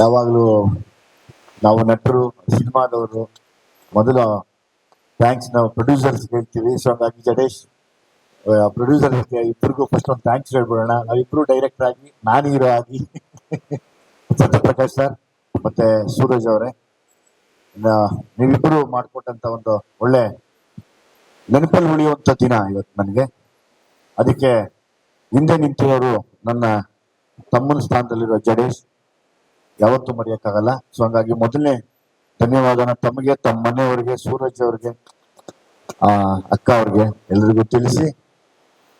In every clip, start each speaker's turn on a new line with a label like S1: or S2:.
S1: ಯಾವಾಗಲೂ ನಾವು ನಟರು, ಸಿನಿಮಾದವರು, ಮೊದಲು ಥ್ಯಾಂಕ್ಸ್ ನಾವು ಪ್ರೊಡ್ಯೂಸರ್ಸ್ ಹೇಳ್ತೀವಿ. ಸೊ ಹಾಗಾಗಿ ಜಡೇಶ್ ಪ್ರೊಡ್ಯೂಸರ್ ಇಬ್ಬರಿಗೂ ಫಸ್ಟ್ ಒಂದು ಥ್ಯಾಂಕ್ಸ್ ಹೇಳ್ಬಿಡೋಣ. ನಾವಿಬ್ರು ಡೈರೆಕ್ಟರ್ ಆಗಿ, ನಾನು ಹೀರೋ ಆಗಿ ಸತ್ಯಪ್ರಕಾಶ್ ಸರ್ ಮತ್ತೆ ಸೂರಜ್ ಅವರೇ. ನೀವಿಬ್ಬರು ಮಾಡಿಕೊಟ್ಟಂತ ಒಂದು ಒಳ್ಳೆ ನೆನಪಲ್ಲಿ ಉಳಿಯುವಂತ ದಿನ ಇವತ್ತು ನನಗೆ. ಅದಕ್ಕೆ ಹಿಂದೆ ನಿಂತಿರೋರು ನನ್ನ ತಮ್ಮನ ಸ್ಥಾನದಲ್ಲಿರೋ ಜಡೇಶ್ ಯಾವತ್ತೂ ಮರೆಯಕ್ಕಾಗಲ್ಲ. ಸೊ ಹಂಗಾಗಿ ಮೊದಲನೇ ಧನ್ಯವಾದನ ತಮಗೆ, ತಮ್ಮ ಮನೆಯವರಿಗೆ, ಸೂರಜ್ ಅವ್ರಿಗೆ ಅಕ್ಕ ಅವ್ರಿಗೆ ಎಲ್ರಿಗೂ ತಿಳಿಸಿ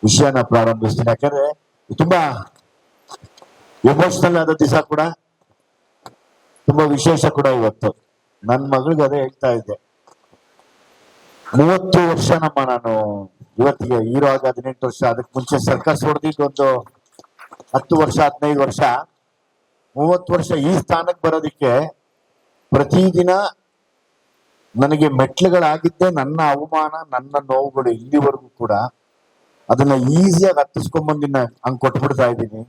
S1: ವಿಷಯನ ಪ್ರಾರಂಭಿಸ್ತೀನಿ. ಯಾಕಂದ್ರೆ ತುಂಬಾ ಎಮೋಷನಲ್ ಆದ ದಿವಸ ಕೂಡ, ತುಂಬಾ ವಿಶೇಷ ಕೂಡ ಇವತ್ತು. ನನ್ನ ಮಗಳಿಗೆ ಅದೇ ಹೇಳ್ತಾ ಇದ್ದೆ. ಮೂವತ್ತು ವರ್ಷ ನಮ್ಮ ನಾನು ಇವತ್ತಿಗೆ ಹೀರೋ ಆಗ ಹದಿನೆಂಟು ವರ್ಷ, ಅದಕ್ಕೆ ಮುಂಚೆ ಸರ್ಕಸ್ ಹೊಡೆದಿದ್ದು ಒಂದು ಹತ್ತು ವರ್ಷ, ಹದಿನೈದು ವರ್ಷ. ಮೂವತ್ತು ವರ್ಷ ಈ ಸ್ಥಾನಕ್ಕೆ ಬರೋದಕ್ಕೆ ಪ್ರತಿದಿನ ನನಗೆ ಮೆಟ್ಲುಗಳಾಗಿದ್ದೇ ನನ್ನ ಅವಮಾನ, ನನ್ನ ನೋವುಗಳು ಇಲ್ಲಿವರೆಗೂ ಕೂಡ ಅದನ್ನ ಈಸಿಯಾಗಿ ಹತ್ತಿಸ್ಕೊಂಡ್ಬಂದು ಹಂಗೆ ಕೊಟ್ಬಿಡ್ತಾ ಇದ್ದೀನಿ.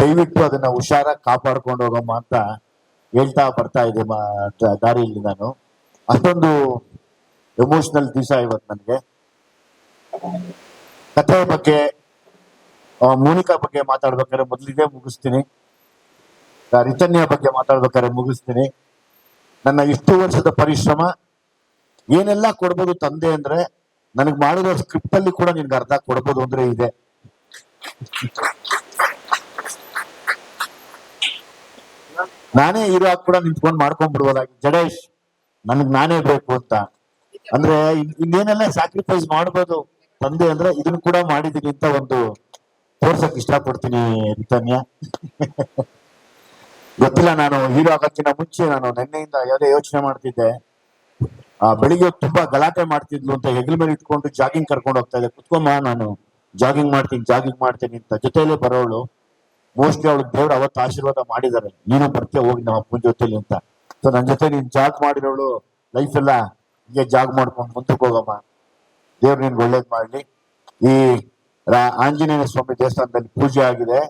S1: ದಯವಿಟ್ಟು ಅದನ್ನ ಹುಷಾರಾಗಿ ಕಾಪಾಡ್ಕೊಂಡು ಹೋಗಮ್ಮ ಅಂತ ಹೇಳ್ತಾ ಬರ್ತಾ ಇದೆ ದಾರಿಯಲ್ಲಿ ನಾನು. ಅಷ್ಟೊಂದು ಎಮೋಷನಲ್ ದಿವಸ ಇವತ್ತು ನನಗೆ. ಕಥೆ ಬಗ್ಗೆ ಮೋನಿಕಾ ಬಗ್ಗೆ ಮಾತಾಡ್ಬೇಕಾದ್ರೆ ಮೊದಲಿಗೆ ಮುಗಿಸ್ತೀನಿ. ರಿತನ್ಯ ಬಗ್ಗೆ ಮಾತಾಡ್ಬೇಕಾದ್ರೆ ಮುಗಿಸ್ತೀನಿ. ನನ್ನ ಇಷ್ಟು ವರ್ಷದ ಪರಿಶ್ರಮ, ಏನೆಲ್ಲ ಕೊಡ್ಬೋದು ತಂದೆ ಅಂದ್ರೆ ನನಗೆ ಮಾಡಿರೋ ಸ್ಕ್ರಿಪ್ಟ್ ಅಲ್ಲಿ ಕೂಡ ನಿನ್ಗೆ ಅರ್ಧ ಕೊಡ್ಬೋದು ಅಂದ್ರೆ ಇದೆ. ನಾನೇ ಹೀರೋ ಕೂಡ ನಿಂತ್ಕೊಂಡು ಮಾಡ್ಕೊಂಡ್ ಬಿಡ್ಬೋದಾಗಿ. ಜಡೇಶ್, ನನಗ್ ನಾನೇ ಬೇಕು ಅಂತ. ಅಂದ್ರೆ ಇನ್- ಇನ್ನೇನೆಲ್ಲ ಸ್ಯಾಕ್ರಿಫೈಸ್ ಮಾಡ್ಬೋದು ತಂದೆ ಅಂದ್ರೆ ಇದನ್ನ ಕೂಡ ಮಾಡಿದೀನಿ ಅಂತ ಒಂದು ತೋರ್ಸಕ್ ಇಷ್ಟಪಡ್ತೀನಿ ರಿತನ್ಯ ಗೊತ್ತಿಲ್ಲ, ನಾನು ಹೀರೋ ಆಗಕ್ಕಿಂತ ಮುಂಚೆ ನಾನು ನಿನ್ನೆಯಿಂದ ಯಾವುದೇ ಯೋಚನೆ ಮಾಡ್ತಿದ್ದೆ. ಆ, ಬೆಳಿಗ್ಗೆ ತುಂಬಾ ಗಲಾಟೆ ಮಾಡ್ತಿದ್ಲು ಅಂತ ಹೆಗಲ ಮೇಲೆ ಇಟ್ಕೊಂಡು ಜಾಗಿಂಗ್ ಕರ್ಕೊಂಡು ಹೋಗ್ತಾ ಇದ್ದೆ. ನಾನು ಜಾಗಿಂಗ್ ಮಾಡ್ತೀನಿ ಜಾಗಿಂಗ್ ಮಾಡ್ತೀನಿ ಅಂತ ಜೊತೆಯಲ್ಲೇ ಬರೋಳು ಮೋಸ್ಟ್ಲಿ ಅವಳು ದೇವ್ರು ಅವತ್ತು ಆಶೀರ್ವಾದ ಮಾಡಿದ್ದಾರೆ. ನೀನು ಬರ್ತೀಯ, ಹೋಗಿ ನಮ್ಮ ಅಪ್ಪನ ಜೊತೆಲಿ ಅಂತ. ಸೊ ನನ್ನ ಜೊತೆ ನೀನ್ ಜಾಗ್ ಮಾಡಿರೋಳು ಲೈಫ್ ಎಲ್ಲ ಹೀಗೆ ಜಾಗ್ ಮಾಡ್ಕೊಂಡು ಮುಂದಕ್ಕೆ ಹೋಗಮ್ಮ. ದೇವ್ರು ನಿನ್ಗೆ ಒಳ್ಳೇದ್ ಮಾಡ್ಲಿ. ಈ ಆಂಜನೇಯ ಸ್ವಾಮಿ ದೇವಸ್ಥಾನದಲ್ಲಿ ಪೂಜೆ ಆಗಿದೆ.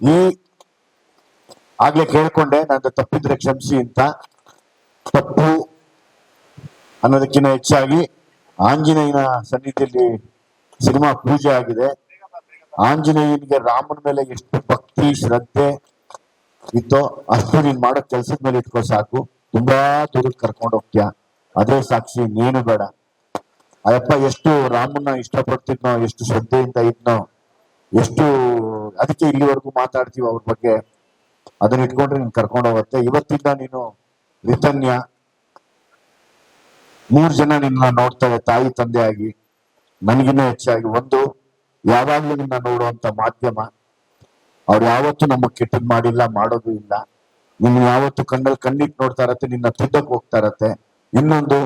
S1: ಈ ಆಗ್ಲೇ ಕೇಳ್ಕೊಂಡೆ, ನಂದು ತಪ್ಪಿದ್ರೆ ಕ್ಷಮಿಸಿ ಅಂತ. ತಪ್ಪು ಅನ್ನೋದಕ್ಕಿಂತ ಹೆಚ್ಚಾಗಿ ಆಂಜನೇಯನ ಸನ್ನಿಧಿಯಲ್ಲಿ ಸಿನಿಮಾ ಪೂಜೆ ಆಗಿದೆ. ಆಂಜನೇಯನಿಗೆ ರಾಮನ ಮೇಲೆ ಎಷ್ಟು ಭಕ್ತಿ, ಶ್ರದ್ಧೆ ಇತ್ತೋ ಅಷ್ಟು ನೀನ್ ಮಾಡೋ ಕೆಲ್ಸದ ಮೇಲೆ ಇಟ್ಕೋ ಸಾಕು. ತುಂಬಾ ದೂರಕ್ಕೆ ಕರ್ಕೊಂಡು ಹೋಗ್ತೀಯ? ಅದೇ ಸಾಕ್ಷಿ, ನೀನು ಬೇಡ. ಅಯ್ಯಪ್ಪ, ಎಷ್ಟು ರಾಮನ ಇಷ್ಟಪಡ್ತಿದ್ನೋ, ಎಷ್ಟು ಶ್ರದ್ಧೆಯಿಂದ ಇದ್ನೋ, ಎಷ್ಟು ಅದಕ್ಕೆ ಇಲ್ಲಿವರೆಗೂ ಮಾತಾಡ್ತೀವಿ ಅವ್ರ ಬಗ್ಗೆ. ಅದನ್ನ ಇಟ್ಕೊಂಡ್ರೆ ನೀನ್ ಕರ್ಕೊಂಡು ಹೋಗುತ್ತೆ. ಇವತ್ತಿಂದ ನೀನು ರಿತನ್ಯ, ಮೂರ್ ಜನ ನಿನ್ನ ನೋಡ್ತಾರೆ ತಾಯಿ ತಂದೆಯಾಗಿ ನನಗಿನ್ನ ಹೆಚ್ಚಾಗಿ ಒಂದು, ಯಾವಾಗ್ಲೂ ನಿನ್ನ ನೋಡುವಂತ ಮಾಧ್ಯಮ. ಅವ್ರು ಯಾವತ್ತೂ ನಮ್ಮ ಕೆಟ್ಟದ್ ಮಾಡಿಲ್ಲ, ಮಾಡೋದು ಇಲ್ಲ. ನಿನ್ನ ಯಾವತ್ತು ಕಣ್ಣಲ್ಲಿ ಕಣ್ಣಿಟ್ಟು ನೋಡ್ತಾ ಇರತ್ತೆ, ನಿನ್ನ ತಿದ್ದಕ್ಕೆ ಹೋಗ್ತಾ ಇರತ್ತೆ. ಇನ್ನೊಂದು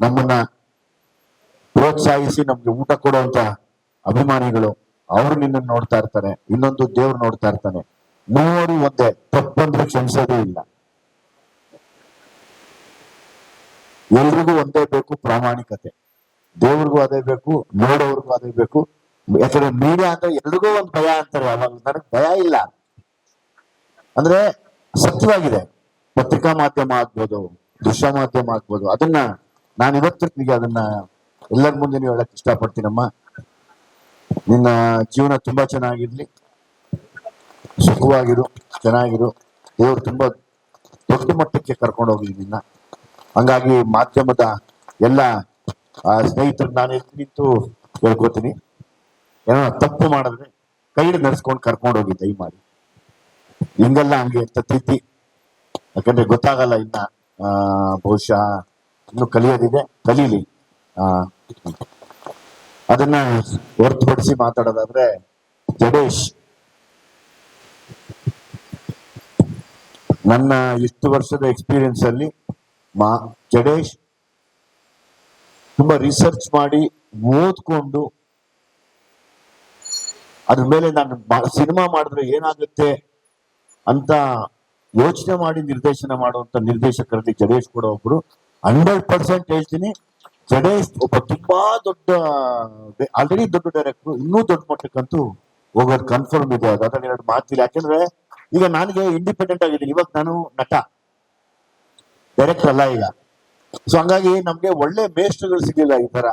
S1: ನಮ್ಮನ್ನ ಪ್ರೋತ್ಸಾಹಿಸಿ ನಮ್ಗೆ ಊಟ ಕೊಡುವಂತ ಅಭಿಮಾನಿಗಳು, ಅವರು ನಿನ್ನ ನೋಡ್ತಾ ಇರ್ತಾರೆ. ಇನ್ನೊಂದು ದೇವ್ರು ನೋಡ್ತಾ ಇರ್ತಾನೆ. ಮೂವರು ಒಂದೇ ತಪ್ಪಂದ್ರೆ ಕ್ಷಮಿಸೋದೇ ಇಲ್ಲ. ಎಲ್ರಿಗೂ ಒಂದೇ ಬೇಕು ಪ್ರಾಮಾಣಿಕತೆ. ದೇವ್ರಿಗೂ ಅದೇ ಬೇಕು ನೋಡೋರ್ಗೂ ಅದೇ ಬೇಕು. ಯಾಕಂದ್ರೆ ಮೀಡಿಯಾ ಅಂದ್ರೆ ಎಲ್ರಿಗೂ ಒಂದ್ ಭಯ ಅಂತಾರೆ, ಅವಾಗ ನನಗೆ ಭಯ ಇಲ್ಲ. ಅಂದ್ರೆ ಸತ್ಯವಾಗಿದೆ. ಪತ್ರಿಕಾ ಮಾಧ್ಯಮ ಆಗ್ಬೋದು, ದೃಶ್ಯ ಮಾಧ್ಯಮ ಆಗ್ಬೋದು, ಅದನ್ನ ನಾನು ಇವತ್ತಿಗೆ ಅದನ್ನ ಎಲ್ಲರ ಮುಂದೆ ನೀವು ಹೇಳಕ್ ಇಷ್ಟಪಡ್ತೀನಮ್ಮ. ನಿನ್ನ ಜೀವನ ತುಂಬಾ ಚೆನ್ನಾಗಿರ್ಲಿ. ಸುಖವಾಗಿರು ಚೆನ್ನಾಗಿರು. ದೇವರು ತುಂಬಾ ದೊಡ್ಡ ಮಟ್ಟಕ್ಕೆ ಕರ್ಕೊಂಡು ಹೋಗಿದ್ದೀನಿ ನಿನ್ನ ಹಂಗಾಗಿ ಮಾಧ್ಯಮದ ಎಲ್ಲ ಸ್ನೇಹಿತರು ನಾನು ನಿಂತು ಹೇಳ್ಕೊತೀನಿ. ಏನೋ ತಪ್ಪು ಮಾಡಿದ್ರೆ ಕೈ ನಡೆಸ್ಕೊಂಡು ಕರ್ಕೊಂಡು ಹೋಗಿ ದಯಮಾಡಿ. ಹಿಂಗೆಲ್ಲ ಹಂಗೆ ಅಂತ ತಿದ್ದಿ. ಯಾಕಂದ್ರೆ ಗೊತ್ತಾಗಲ್ಲ ಇನ್ನ ಬಹುಶಃ ಇನ್ನು ಕಲಿಯೋದಿದೆ, ಕಲೀಲಿ. ಅದನ್ನ ಹೊರತುಪಡಿಸಿ ಮಾತಾಡೋದಾದ್ರೆ ಜಡೇಶ್ ನನ್ನ ಇಷ್ಟು ವರ್ಷದ ಎಕ್ಸ್ಪೀರಿಯನ್ಸ್ ಅಲ್ಲಿ ಮಾ, ಜಡೇಶ್ ತುಂಬಾ ರಿಸರ್ಚ್ ಮಾಡಿ ಓದ್ಕೊಂಡು ಅದ್ರ ಮೇಲೆ ನಾನು ಸಿನಿಮಾ ಮಾಡಿದ್ರೆ ಏನಾಗುತ್ತೆ ಅಂತ ಯೋಚನೆ ಮಾಡಿ ನಿರ್ದೇಶನ ಮಾಡುವಂತ ನಿರ್ದೇಶಕರಲ್ಲಿ ಜಡೇಶ್ ಕೂಡ ಒಬ್ರು. ಹಂಡ್ರೆಡ್ ಪರ್ಸೆಂಟ್ ಹೇಳ್ತೀನಿ. ಜಡೇಶ್ ಒಬ್ಬ ತುಂಬಾ ದೊಡ್ಡ ಆಲ್ರೆಡಿ ದೊಡ್ಡ ಡೈರೆಕ್ಟರ್ ಇನ್ನೂ ದೊಡ್ಡ ಮಟ್ಟಕ್ಕಂತೂ ಹೋಗೋದು ಕನ್ಫರ್ಮ್ ಇದೆ. ಅದು ಅದ್ರಲ್ಲಿ ಎರಡು ಮಾತಿಲ್ಲ. ಯಾಕಂದ್ರೆ ಈಗ ನನಗೆ ಇಂಡಿಪೆಂಡೆಂಟ್ ಆಗಿದ್ದೀನಿ. ಇವಾಗ ನಾನು ನಟ. ಡೈರೆಕ್ಟರ್ ಅಲ್ಲ ಈಗ. ಸೊ ಹಂಗಾಗಿ ನಮ್ಗೆ ಒಳ್ಳೆ ಮೇಷ್ಟ್ರುಗಳು ಸಿಗ್ಲಿಲ್ಲ ಈ ತರ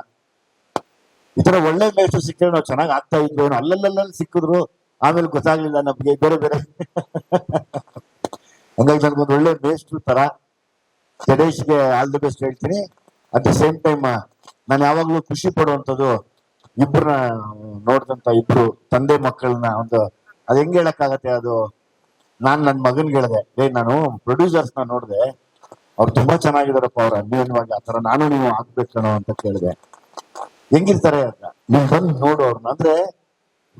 S1: ಈ ತರ ಒಳ್ಳೆ ಮೇಷ್ಟ್ರು ಸಿಕ್ಕಿದ್ರೆ ನಾವು ಚೆನ್ನಾಗಿ ಆಗ್ತಾ ಇದ್ವಿ ಅಲ್ಲಲ್ಲಲ್ಲಿ ಸಿಕ್ಕಿದ್ರು, ಆಮೇಲೆ ಗೊತ್ತಾಗ್ಲಿಲ್ಲ ನಮ್ಗೆ ಬೇರೆ ಬೇರೆ. ಹಂಗಾಗಿ ನನ್ಗೊಂದು ಒಳ್ಳೆ ಮೇಷ್ಟ್ರು ತರ ಜಡೇಶ್ಗೆ ಆಲ್ ದಿ ಬೆಸ್ಟ್ ಹೇಳ್ತೀನಿ. ಅಟ್ ದ ಸೇಮ್ ಟೈಮ್ ನಾನು ಯಾವಾಗ್ಲೂ ಖುಷಿ ಪಡುವಂಥದ್ದು ಇಬ್ಬರನ್ನ ನೋಡಿದಂತ ಇಬ್ರು, ತಂದೆ ಮಕ್ಕಳನ್ನ ಒಂದು, ಅದು ಹೆಂಗ್ ಹೇಳಕ್ಕಾಗತ್ತೆ ಅದು? ನಾನ್ ನನ್ನ ಮಗನ್ ಹೇಳಿದೆ, ಏ, ನಾನು ಪ್ರೊಡ್ಯೂಸರ್ಸ್ನ ನೋಡಿದೆ, ಅವ್ರು ತುಂಬಾ ಚೆನ್ನಾಗಿದಾರಪ್ಪ, ಅವ್ರು ಅನ್ಯೋನ್ಯವಾಗಿ ಆತರ ನಾನು ನೀವು ಆಗ್ಬೇಕು ಅಂತ ಕೇಳಿದೆ. ಹೆಂಗಿರ್ತಾರೆ ಅಂತ? ನೀವು ಬಂದು ನೋಡು ಅವ್ರನ್ನ ಅಂದ್ರೆ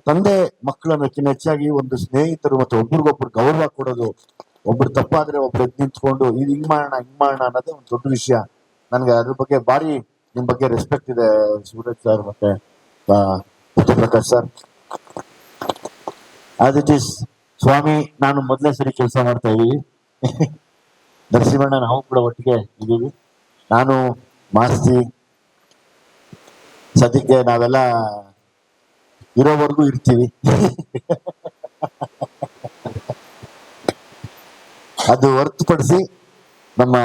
S1: ತಂದೆ ಮಕ್ಕಳನ್ನಕ್ಕಿಂತ ಹೆಚ್ಚಾಗಿ ಒಂದು ಸ್ನೇಹಿತರು ಮತ್ತೆ ಒಬ್ರಿಗೊಬ್ರು ಗೌರವ ಕೊಡೋದು, ಒಬ್ರು ತಪ್ಪಾದ್ರೆ ಒಬ್ರು ಎದ್ ನಿಂತ್ಕೊಂಡು, ಇದು ಹಿಂಗ್ ಮಾಡೋಣ ಹಿಂಗ್ ಮಾಡೋಣ ಅನ್ನೋದೇ ಒಂದು ದೊಡ್ಡ ವಿಷಯ. ನನ್ಗೆ ಅದ್ರ ಬಗ್ಗೆ ಭಾರಿ ನಿಮ್ ಬಗ್ಗೆ ರೆಸ್ಪೆಕ್ಟ್ ಇದೆ, ಸೂರಜ್ ಸರ್ ಮತ್ತೆ Prakash sir. As it is ಸ್ವಾಮಿ, ನಾನು ಮೊದಲೇ ಸರಿ ಕೆಲಸ ಮಾಡ್ತಾ ಇದ್ದೀವಿ. ನರಸಿಂಹಣ್ಣ ನಾವು ಕೂಡ ಒಟ್ಟಿಗೆ ಇದ್ದೀವಿ. ನಾನು, ಮಾಸ್ತಿ, ಸದ್ಯಕ್ಕೆ ನಾವೆಲ್ಲ ಇರೋವರೆಗೂ ಇರ್ತೀವಿ. ಅದು ಹೊರತುಪಡಿಸಿ ನಮ್ಮ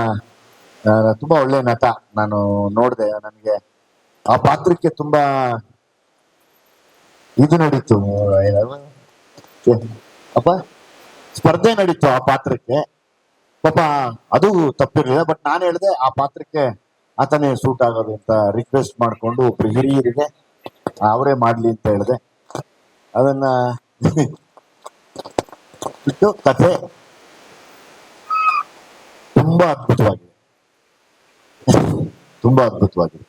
S1: ತುಂಬಾ ಒಳ್ಳೆ ನಟ ನಾನು ನೋಡಿದೆ. ನನಗೆ ಆ ಪಾತ್ರಕ್ಕೆ ತುಂಬಾ ಇದು ನಡೀತು. ಅಪ್ಪ, ಸ್ಪರ್ಧೆ ನಡೀತು ಆ ಪಾತ್ರಕ್ಕೆ. ಪಾಪ, ಅದು ತಪ್ಪಿರಲಿಲ್ಲ ಬಟ್ ನಾನು ಹೇಳಿದೆ ಆ ಪಾತ್ರಕ್ಕೆ ಆತನೇ ಸೂಟ್ ಆಗೋದು ಅಂತ ರಿಕ್ವೆಸ್ಟ್ ಮಾಡ್ಕೊಂಡು ಒಬ್ರು ಹಿರಿಯರಿಗೆ ಅವರೇ ಮಾಡ್ಲಿ ಅಂತ ಹೇಳಿದೆ. ಅದನ್ನ ಬಿಟ್ಟು ಕಥೆ ತುಂಬಾ ಅದ್ಭುತವಾಗಿದೆ. ತುಂಬಾ ಅದ್ಭುತವಾಗಿದೆ.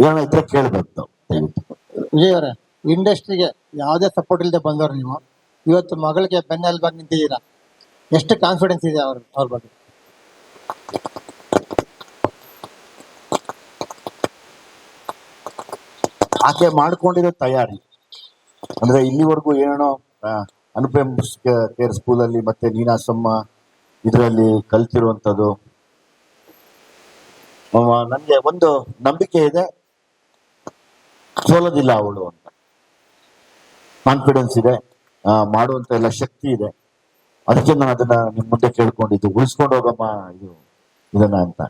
S1: ಏನೋ ಕೇಳಬೇಕು ದಯವಿಟ್ಟು.
S2: ವಿಜಯ್ ಅವರೇ. ಇಂಡಸ್ಟ್ರಿಗೆ ಯಾವುದೇ ಸಪೋರ್ಟ್ ಇಲ್ಲದೆ ಬಂದವರು ನೀವು. ಇವತ್ತು ಮಗಳಿಗೆ ಬೆನ್ನೆಲುಬಾಗಿ ನಿಂತಿದ್ದೀರಾ? ಎಷ್ಟು ಕಾನ್ಫಿಡೆನ್ಸ್ ಇದೆ ಅವ್ರ ಅವ್ರ ಬಗ್ಗೆ?
S1: ಆಕೆ ಮಾಡ್ಕೊಂಡಿರೋ ತಯಾರಿ. ಅಂದ್ರೆ ಇಲ್ಲಿವರೆಗೂ ಏನೋ ಆ, ಅನುಪಮ್ ಕೇರ್ ಸ್ಕೂಲಲ್ಲಿ ಮತ್ತೆ ನೀನಾಸಮ್ಮ ಇದರಲ್ಲಿ ಕಲ್ತಿರುವಂಥದ್ದು. ನನಗೆ ಒಂದು ನಂಬಿಕೆ ಇದೆ. ಸೋಲೋದಿಲ್ಲ ಅವಳು ಅಂತ. ಕಾನ್ಫಿಡೆನ್ಸ್ ಇದೆ ಮಾಡುವಂತ ಎಲ್ಲ ಶಕ್ತಿ ಇದೆ. ಅದಕ್ಕೆ ನಾನು ಅದನ್ನ ನಿಮ್ ಮುಂದೆ ಕೇಳ್ಕೊಂಡಿದ್ದು. ಉಳಿಸ್ಕೊಂಡು ಹೋಗಮ್ಮ ಇದು, ಇದನ್ನ ಅಂತ.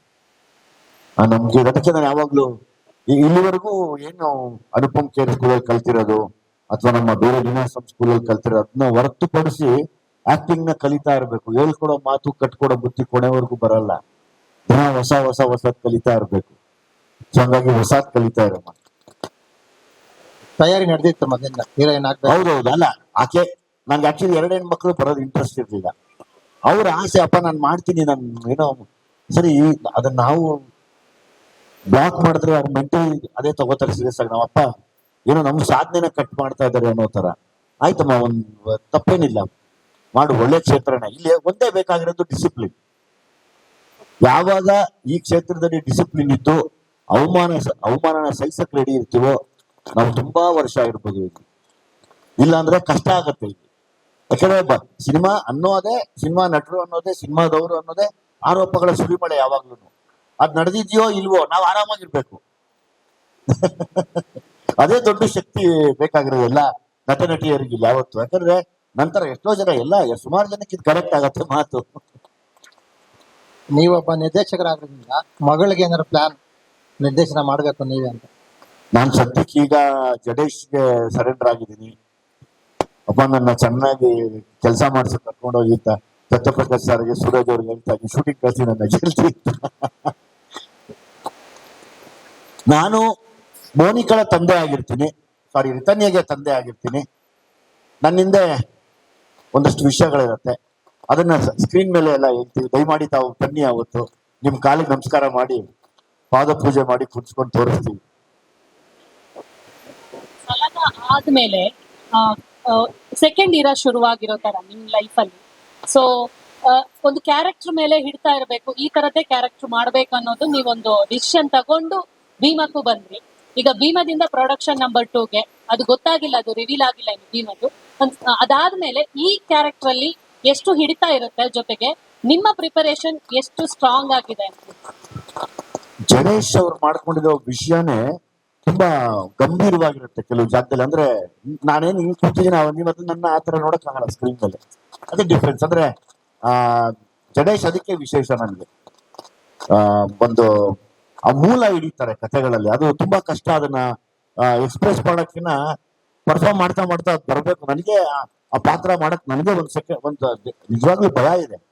S1: ನಮ್ಗೆ ಅದಕ್ಕೆ ನಾನು ಯಾವಾಗ್ಲೂ ಇಲ್ಲಿವರೆಗೂ ಏನು ಅನುಪಮ್ ಕೇರ್ ಸ್ಕೂಲಲ್ಲಿ ಕಲ್ತಿರೋದು ಅಥವಾ ನಮ್ಮ ಬೇರೆ ವಿನ್ಯಾಸಂ ಸ್ಕೂಲಲ್ಲಿ ಕಲ್ತಿರೋದು ಅದನ್ನ ಹೊರತುಪಡಿಸಿ ಆಕ್ಟಿಂಗ್ನ ಕಲಿತಾ ಇರಬೇಕು. ಹೇಳ್ಕೊಡೋ ಮಾತು, ಕಟ್ಕೊಡೋ ಬುದ್ಧಿ ಕೊನೆವರೆಗೂ ಬರಲ್ಲ. ದಿನ ಹೊಸ ಹೊಸ ಹೊಸದ್ ಕಲಿತಾ ಇರಬೇಕು. ಸೊ ಹಂಗಾಗಿ ಹೊಸದ್ ಕಲಿತಾ ಇರಮ್ಮ.
S2: ತಯಾರಿ ನಡೆದಿತ್ತು ಮೊದಲಿಂದ, ಹೀರೋಯಿನ್
S1: ಹೌದೌದು, ಅಲ್ಲ, ಆಕೆ, ನನ್ಗೆ ಆಕ್ಚುಲಿ ಎರಡು ಹೆಣ್ಮಕ್ಳು ಬರೋದು ಇಂಟ್ರೆಸ್ಟ್ ಇರ್ಲಿಲ್ಲ. ಅವ್ರ ಆಸೆ, ಅಪ್ಪ, ನಾನು ಮಾಡ್ತೀನಿ, ನಾನು ಏನೋ, ಸರಿ ಅದನ್ನ ನಾವು ಬ್ಲಾಕ್ ಮಾಡಿದ್ರೆ ಅವ್ರ ಮೆಂಟಲ್ ಅದೇ ತಗೋತಾರೆ ಸೀರಿಯಸ್ ಆಗಿ ನಮ್ಮಪ್ಪ ಏನೋ ನಮ್ಮ ಸಾಧನೆನ ಕಟ್ ಮಾಡ್ತಾ ಇದಾರೆ ಅನ್ನೋ ತರ ಆಯ್ತಮ್ಮ, ಒಂದ್, ತಪ್ಪೇನಿಲ್ಲ. ಮಾಡು, ಒಳ್ಳೆ ಕ್ಷೇತ್ರನ. ಇಲ್ಲಿ ಒಂದೇ ಬೇಕಾಗಿರೋದು ಡಿಸಿಪ್ಲಿನ್ ಯಾವಾಗ ಈ ಕ್ಷೇತ್ರದಲ್ಲಿ ಡಿಸಿಪ್ಲಿನ್ ಇದ್ದು ಅವಮಾನ, ಅವಮಾನನ ಸಹಿಸಕ್ ರೆಡಿ ಇರ್ತೀವೋ ನಾವು ತುಂಬಾ ವರ್ಷ ಆಗಿರ್ಬೋದು ಇಲ್ಲಿ ಇಲ್ಲ ಅಂದ್ರೆ ಕಷ್ಟ ಆಗತ್ತೆ ಇಲ್ಲಿ ಯಾಕಂದ್ರೆ ಸಿನಿಮಾ ಅನ್ನೋದೇ, ಸಿನಿಮಾ ನಟರು ಅನ್ನೋದೇ, ಸಿನಿಮಾದವರು ಅನ್ನೋದೇ ಆರೋಪಗಳ ಸುರಿಮಳೆ ಯಾವಾಗ್ಲೂ. ಅದ್ ನಡೆದಿದ್ಯೋ ಇಲ್ವೋ, ನಾವು ಆರಾಮಾಗಿರ್ಬೇಕು. ಅದೇ ದೊಡ್ಡ ಶಕ್ತಿ ಬೇಕಾಗಿರೋದು ಎಲ್ಲ ನಟ ನಟಿಯರಿಗಿಲ್ಲ ಯಾವತ್ತು. ಯಾಕಂದ್ರೆ ನಂತರ ಎಷ್ಟೋ ಜನ, ಎಲ್ಲ ಸುಮಾರು ಜನಕ್ಕೆ ಕರೆಕ್ಟ್ ಆಗತ್ತೆ ಮಾತು.
S2: ನೀವೊಬ್ಬ ನಿರ್ದೇಶಕರಾಗೋದ್ರಿಂದ ಮಗಳಿಗೆ ಏನಾದ್ರು ಪ್ಲಾನ್ ನಿರ್ದೇಶನ ಮಾಡಬೇಕು ನೀವೇ ಅಂತ.
S1: ನಾನು ಸದ್ಯಕ್ಕೆ ಈಗ ಜಡೇಶ್ಗೆ ಸರೆಂಡರ್ ಆಗಿದ್ದೀನಿ. ಅಪ್ಪ ನನ್ನ ಚೆನ್ನಾಗಿ ಕೆಲಸ ಮಾಡಿಸಿ ಕರ್ಕೊಂಡೋಗಿ ಅಂತ ಸತ್ಯಪ್ರಕಾಶ್ ಸರ್ಗೆ ಸೂರಜ್ ಅವ್ರಿಗೆ ಹೇಳ್ತಾ ಶೂಟಿಂಗ್ ಕಳಿಸಿ ನನ್ನ ಗೆಲ್ತಿ ನಾನು ಮೋನಿಕಳ ತಂದೆ ಆಗಿರ್ತೀನಿ. ಸಾರಿ ರಿತನ್ಯಗೆ ತಂದೆ ಆಗಿರ್ತೀನಿ. ನನ್ನ ಹಿಂದೆ ಒಂದಷ್ಟು ವಿಷಯಗಳಿರುತ್ತೆ. ಅದನ್ನ ಸ್ಕ್ರೀನ್ ಮೇಲೆ ಎಲ್ಲ ಹೇಳ್ತೀವಿ. ದಯಮಾಡಿ ತಾವು ಬನ್ನಿ ಆವತ್ತು ನಿಮ್ಮ ಕಾಲಿಗೆ ನಮಸ್ಕಾರ ಮಾಡಿ ಪಾದ ಪೂಜೆ ಮಾಡಿ ಕುಡ್ಸ್ಕೊಂಡು ತೋರಿಸ್ತೀವಿ.
S3: ಆದ್ಮೇಲೆ ಸೆಕೆಂಡ್ ಇರ ಶುರುವಾಗಿರೋ ತರ ನಿಮ್ ಲೈಫ್ ಅಲ್ಲಿ. ಸೊ ಒಂದು ಕ್ಯಾರೆಕ್ಟರ್ ಮೇಲೆ ಹಿಡ್ತಾ ಇರಬೇಕು, ಈ ತರದೇ ಕ್ಯಾರೆಕ್ಟರ್ ಮಾಡ್ಬೇಕು ಅನ್ನೋದು ನೀವೊಂದು ಡಿಸಿಷನ್ ತಗೊಂಡು ಭೀಮಕ್ಕೂ ಬಂದ್ರಿ. ಈಗ ಭೀಮದಿಂದ ಪ್ರೊಡಕ್ಷನ್ ನಂಬರ್ ಟೂಗೆ ಅದು ಗೊತ್ತಾಗಿಲ್ಲ, ಅದು ರಿವೀಲ್ ಆಗಿಲ್ಲ ಇನ್ನು ಭೀಮದು. ಅದಾದ್ಮೇಲೆ ಈ ಕ್ಯಾರೆಕ್ಟರ್ ಅಲ್ಲಿ ಎಷ್ಟು ಹಿಡಿತಾ ಇರುತ್ತೆ ಜೊತೆಗೆ ನಿಮ್ಮ ಪ್ರಿಪರೇಷನ್ ಎಷ್ಟು ಸ್ಟ್ರಾಂಗ್ ಆಗಿದೆ ಅಂತ.
S1: ಜಡೇಶ್ ಅವ್ರು ಮಾಡ್ಕೊಂಡಿರೋ ವಿಷಯನೇ ತುಂಬಾ ಗಂಭೀರವಾಗಿರುತ್ತೆ ಕೆಲವು ಜಾಗದಲ್ಲಿ. ಅಂದ್ರೆ ನಾನೇನು ಹಿಂಗ್ ಕೂತಿದ್ದೀನಿ ನೀವು ಅದು ನನ್ನ ಆ ತರ ನೋಡಕ್ ಆಗಲ್ಲ ಸ್ಕ್ರೀನ್ ಮೇಲೆ ಅದೇ ಡಿಫ್ರೆನ್ಸ್ ಅಂದ್ರೆ, ಆ, ಜಡೇಶ್ ಅದಕ್ಕೆ ವಿಶೇಷ ನನಗೆ. ಆ, ಒಂದು, ಆ ಮೂಲ ಹಿಡಿತಾರೆ ಕಥೆಗಳಲ್ಲಿ. ಅದು ತುಂಬಾ ಕಷ್ಟ ಅದನ್ನ ಎಕ್ಸ್ಪ್ರೆಸ್ ಮಾಡಕ್ಕಿನ್ನ ಪರ್ಫಾರ್ಮ್ ಮಾಡ್ತಾ ಮಾಡ್ತಾ ಬರಬೇಕು. ನನಗೆ ಆ- ಪಾತ್ರ ಮಾಡಕ್ ನನಗೆ ಒಂದು ಸೆಕೆ ಒಂದು ನಿಜವಾಗ್ಲೂ ಭಯ ಇದೆ.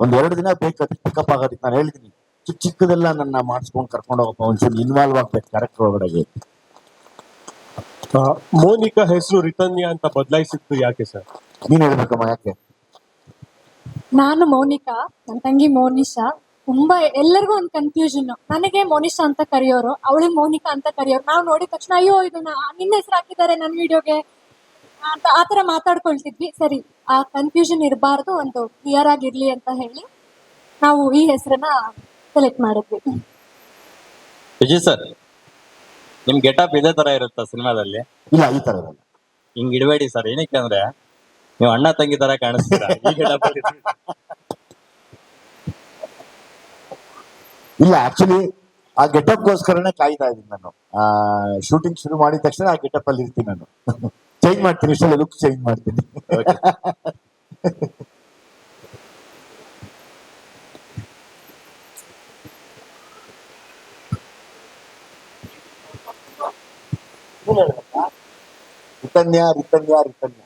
S1: ಒಂದ್ ಎರಡು ದಿನ ಬೇಕು ಪಿಕಪ್ ಆಗೋದಕ್ಕೆ ನಾನು ಹೇಳಿದೀನಿ. ಚಿಕ್ಕ ಚಿಕ್ಕದೆಲ್ಲ ನನ್ನ ಮಾಡಿಸ್ಕೊಂಡು ಕರ್ಕೊಂಡು ಹೋಗಪ್ಪ ಒಂಚೂರು ಇನ್ವಾಲ್ವ್ ಆಗ್ಬೇಕು ಕರೆಕ್ಟ್ ಒಳಗಡೆ
S4: ಆ, ಮೋನಿಕಾ ಹೆಸರು ರಿತನ್ಯ ಅಂತ ಬದಲಾಯಿಸಿತ್ತು ಯಾಕೆ ಸರ್?
S1: ನೀನ್ ಹೇಳ್ಬೇಕಮ್ಮ ಯಾಕೆ?
S5: ನಾನು ಮೌನಿಕಾ ನನ್ನ ತಂಗಿ ಮೋನಿಶಾ. ತುಂಬಾ ಎಲ್ಲರಿಗೂ ಒಂದು ಕನ್ಫ್ಯೂಷನ್ ನನಗೆ ಮೋನಿಶಾ ಅಂತ ಕರೆಯೋರು ಅವಳಿಗೆ ಮೋನಿಕಾ ಅಂತ ಕರೆಯೋರು. ನಾವು ನೋಡಿದ ತಕ್ಷಣ ಅಯ್ಯೋ ಇದನ್ನ ನಿನ್ನ ಹೆಸರು ಹಾಕಿದ್ದಾರೆ ನನ್ನ ವಿಡಿಯೋಗೆ ಅಂತ ಆತರ ಮಾತಾಡ್ಕೊಳ್ತಿದ್ವಿ. ಸರಿ ಆ ಕನ್ಫ್ಯೂಷನ್ ಇರಬಾರ್ದು ಒಂದು ಕ್ಲಿಯರ್ ಆಗಿರ್ಲಿ ಅಂತ ಹೇಳಿ ನಾವು ಈ ಹೆಸರನ್ನ ಸೆಲೆಕ್ಟ್ ಮಾಡಿದ್ವಿ.
S6: ವಿಜಯ್ ಸರ್ ನಿಮ್ ಗೆಟಪ್ ಇದೇ ತರ ಇರುತ್ತಾ ಸಿನಿಮಾದಲ್ಲಿ?
S1: ಇಲ್ಲ ಈ ತರ ಇರಲ್ಲ.
S6: ಹಿಂಗ್ ಇಡಬೇಡಿ ಸರ್ ಏನಕ್ಕೆ ಅಂದ್ರೆ ನೀವು ಅಣ್ಣ ತಂಗಿ ತರ ಕಾಣಿಸ್ತೀರಾ? ಈ ಗೆಟಪ್
S1: ಇಲ್ಲ ಆಕ್ಚುಲಿ ಆ ಗೆಟಪ್ ಗೋಸ್ಕರನೇ ಕಾಯ್ತಾ ಇದ್ದೀನಿ ನಾನು. ಆ ಶೂಟಿಂಗ್ ಶುರು ಮಾಡಿದ ತಕ್ಷಣ ಆ ಗೆಟಪ್ ಅಲ್ಲಿ ಇರ್ತೀನಿ ನಾನು. ಚೇಂಜ್ ಮಾಡ್ತೀನಿ ಇಷ್ಟೆಲ್ಲ ಲುಕ್ ಚೇಂಜ್ ಮಾಡ್ತೀನಿ. ರಿತನ್ಯ ರಿತನ್ಯ ರಿತನ್ಯ